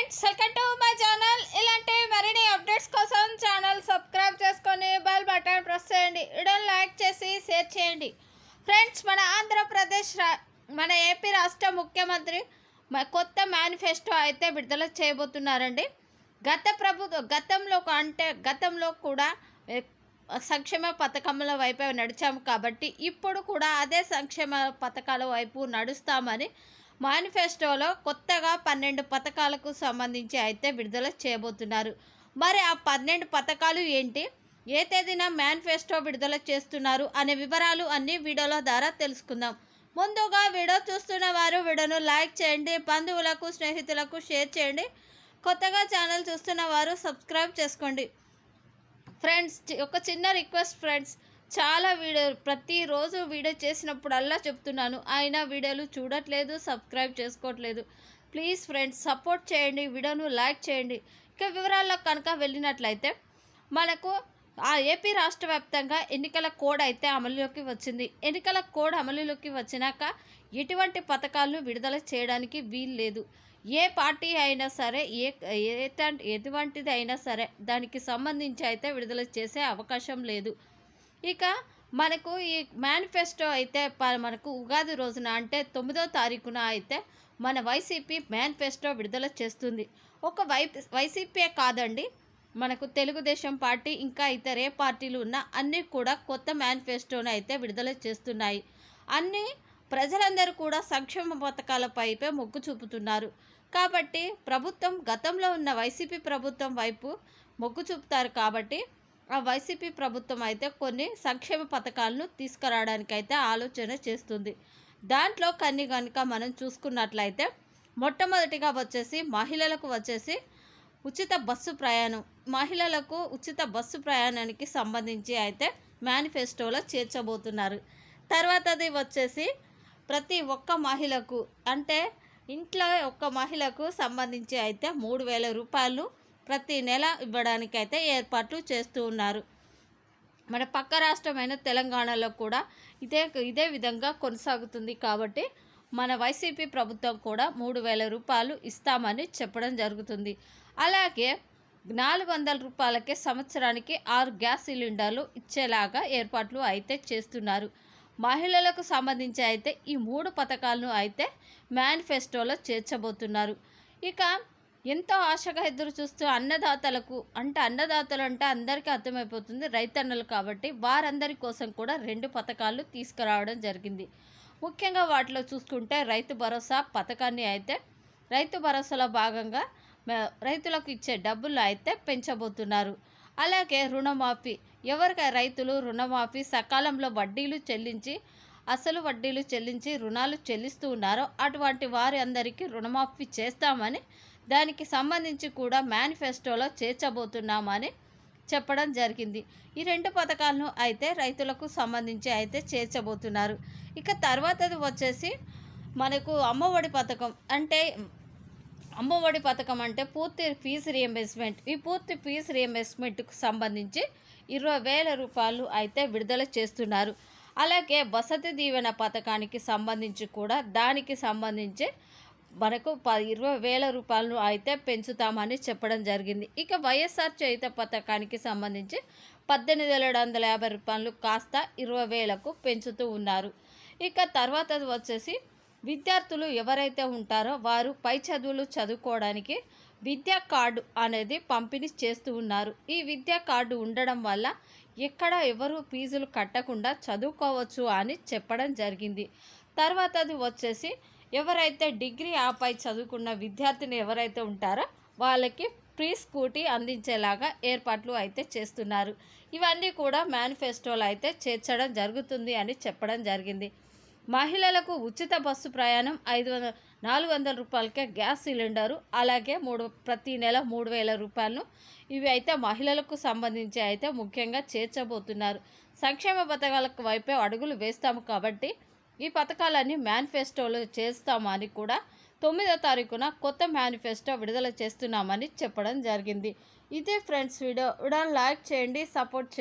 Friends welcome to my channel. ఇలాంటి మరిన్ని updates కోసం ఛానల్ సబ్స్క్రైబ్ చేసుకొని బెల్ బటన్ ప్రెస్ చేయండి. వీడియోని లైక్ చేసి షేర్ చేయండి. ఫ్రెండ్స్ మన ఆంధ్రప్రదేశ్ మన ఏపీ రాష్ట్ర ముఖ్యమంత్రి కొత్త మేనిఫెస్టో అయితే విడుదల చేయబోతున్నారండి. గత ప్రభుత్వ గతంలో అంటే గతంలో కూడా సంక్షేమ పథకముల వైపే నడిచాము కాబట్టి ఇప్పుడు కూడా అదే సంక్షేమ పథకాల వైపు నడుస్తామని మేనిఫెస్టోలో కొత్తగా పన్నెండు పథకాలకు సంబంధించి అయితే విడుదల చేయబోతున్నారు. మరి ఆ పన్నెండు పథకాలు ఏంటి? ఏ తేదీన మేనిఫెస్టో విడుదల చేస్తున్నారు? అనే వివరాలు అన్ని వీడియోల ద్వారా తెలుసుకుందాం. ముందుగా వీడియో చూస్తున్న వారు వీడియోను లైక్ చేయండి బంధువులకు స్నేహితులకు షేర్ చేయండి. కొత్తగా ఛానల్ చూస్తున్న వారు సబ్స్క్రైబ్ చేసుకోండి. ఫ్రెండ్స్ ఒక చిన్న రిక్వెస్ట్ ఫ్రెండ్స్. చాలా వీడియో ప్రతిరోజు వీడియో చేసినప్పుడల్లా చెప్తున్నాను. ఆయన వీడియోలు చూడట్లేదు సబ్స్క్రైబ్ చేసుకోవట్లేదు. ప్లీజ్ ఫ్రెండ్స్ సపోర్ట్ చేయండి వీడియోను లైక్ చేయండి. ఇక వివరాల్లో కనుక వెళ్ళినట్లయితే మనకు ఆ ఏపీ రాష్ట్ర వ్యాప్తంగా ఎన్నికల కోడ్ అయితే అమలులోకి వచ్చింది. ఎన్నికల కోడ్ అమలులోకి వచ్చినాక ఎటువంటి పథకాలను విడుదల చేయడానికి వీలు లేదు ఏ పార్టీ అయినా సరే ఏ ఎటువంటిది అయినా సరే దానికి సంబంధించి అయితే విడుదల చేసే అవకాశం లేదు. ఇక మనకు ఈ మేనిఫెస్టో అయితే ప- మనకు ఉగాది రోజున అంటే తొమ్మిదో తారీఖున అయితే మన వైసీపీ మేనిఫెస్టో విడుదల చేస్తుంది. ఒక వై వైసీపీ కాదండి మనకు తెలుగుదేశం పార్టీ ఇంకా ఇతరే పార్టీలు ఉన్నా అన్నీ కూడా కొత్త మేనిఫెస్టోను అయితే విడుదల చేస్తున్నాయి. అన్నీ ప్రజలందరూ కూడా సంక్షేమ పథకాలపైపే మొగ్గు చూపుతున్నారు. కాబట్టి ప్రభుత్వం గతంలో ఉన్న వైసీపీ ప్రభుత్వం వైపు మొగ్గు చూపుతారు కాబట్టి ఆ వైసీపీ ప్రభుత్వం అయితే కొన్ని సంక్షేమ పథకాలను తీసుకురావడానికి అయితే ఆలోచన చేస్తుంది. దాంట్లో కన్ని కనుక మనం చూసుకున్నట్లయితే మొట్టమొదటిగా వచ్చేసి మహిళలకు వచ్చేసి ఉచిత బస్సు ప్రయాణం. మహిళలకు ఉచిత బస్సు ప్రయాణానికి సంబంధించి అయితే మేనిఫెస్టోలో చేర్చబోతున్నారు. తర్వాతది వచ్చేసి ప్రతి ఒక్క మహిళకు అంటే ఇంట్లో ఒక్క మహిళకు సంబంధించి అయితే మూడు వేల రూపాయలు ప్రతి నెల ఇవ్వడానికి అయితే ఏర్పాట్లు చేస్తూ ఉన్నారు. మన పక్క రాష్ట్రమైన తెలంగాణలో కూడా ఇదే ఇదే విధంగా కొనసాగుతుంది కాబట్టి మన వైసీపీ ప్రభుత్వం కూడా మూడు వేల రూపాయలు ఇస్తామని చెప్పడం జరుగుతుంది. అలాగే నాలుగు వందల రూపాయలకే సంవత్సరానికి ఆరు గ్యాస్ సిలిండర్లు ఇచ్చేలాగా ఏర్పాట్లు అయితే చేస్తున్నారు. మహిళలకు సంబంధించి అయితే ఈ మూడు పథకాలను అయితే మేనిఫెస్టోలో చేర్చబోతున్నారు. ఇక ఎంతో ఆశగా ఎదురు చూస్తూ అన్నదాతలకు అంటే అన్నదాతలు అంటే అందరికీ అర్థమైపోతుంది రైతన్నలు కాబట్టి వారందరి కోసం కూడా రెండు పథకాలు తీసుకురావడం జరిగింది. ముఖ్యంగా వాటిలో చూసుకుంటే రైతు భరోసా పథకాన్ని అయితే రైతు భరోసాలో భాగంగా రైతులకు ఇచ్చే డబ్బులు అయితే పెంచబోతున్నారు. అలాగే రుణమాఫీ ఎవరికి రైతులు రుణమాఫీ సకాలంలో వడ్డీలు చెల్లించి అసలు వడ్డీలు చెల్లించి రుణాలు చెల్లిస్తూ ఉన్నారో అటువంటి వారి అందరికీ రుణమాఫీ చేస్తామని దానికి సంబంధించి కూడా మేనిఫెస్టోలో చేర్చబోతున్నామని చెప్పడం జరిగింది. ఈ రెండు పథకాలను అయితే రైతులకు సంబంధించి అయితే చేర్చబోతున్నారు. ఇక తర్వాతది వచ్చేసి మనకు అమ్మఒడి పథకం. అంటే అమ్మఒడి పథకం అంటే పూర్తి ఫీజు రియంబర్స్మెంట్. ఈ పూర్తి ఫీజు రియంబర్స్మెంట్కు సంబంధించి ఇరవై వేల రూపాయలు అయితే విడుదల చేస్తున్నారు. అలాగే వసతి దీవెన పథకానికి సంబంధించి కూడా దానికి సంబంధించి మనకు ప ఇరవై వేల రూపాయలను అయితే పెంచుతామని చెప్పడం జరిగింది. ఇక వైఎస్ఆర్ చేయుత పథకానికి సంబంధించి పద్దెనిమిది వేల ఏడు వందల యాభై రూపాయలు కాస్త ఇరవై వేలకు పెంచుతూ ఉన్నారు. ఇక తర్వాత వచ్చేసి విద్యార్థులు ఎవరైతే ఉంటారో వారు పై చదువులు చదువుకోవడానికి విద్యా కార్డు అనేది పంపిణీ చేస్తూ ఉన్నారు. ఈ విద్యా కార్డు ఉండడం వల్ల ఎక్కడ ఎవరు ఫీజులు కట్టకుండా చదువుకోవచ్చు అని చెప్పడం జరిగింది. తర్వాతది వచ్చేసి ఎవరైతే డిగ్రీ ఆపై చదువుకున్న విద్యార్థిని ఎవరైతే ఉంటారో వాళ్ళకి ఫ్రీ స్కూటీ అందించేలాగా ఏర్పాట్లు అయితే చేస్తున్నారు. ఇవన్నీ కూడా మేనిఫెస్టోలో అయితే చేర్చడం జరుగుతుంది అని చెప్పడం జరిగింది. మహిళలకు ఉచిత బస్సు ప్రయాణం ఐదు వందల నాలుగు వందల రూపాయలకే గ్యాస్ సిలిండరు అలాగే మూడు ప్రతి నెల మూడు వేల రూపాయలను ఇవి అయితే మహిళలకు సంబంధించి అయితే ముఖ్యంగా చేర్చబోతున్నారు. సంక్షేమ పథకాలకు వైపే అడుగులు వేస్తాము కాబట్టి ఈ పథకాలన్నీ మేనిఫెస్టోలో చేస్తామని కూడా తొమ్మిదో తారీఖున కొత్త మేనిఫెస్టో విడుదల చేస్తున్నామని చెప్పడం జరిగింది. ఇదే ఫ్రెండ్స్ వీడియో. వీడియో లైక్ చేయండి సపోర్ట్ చేయండి.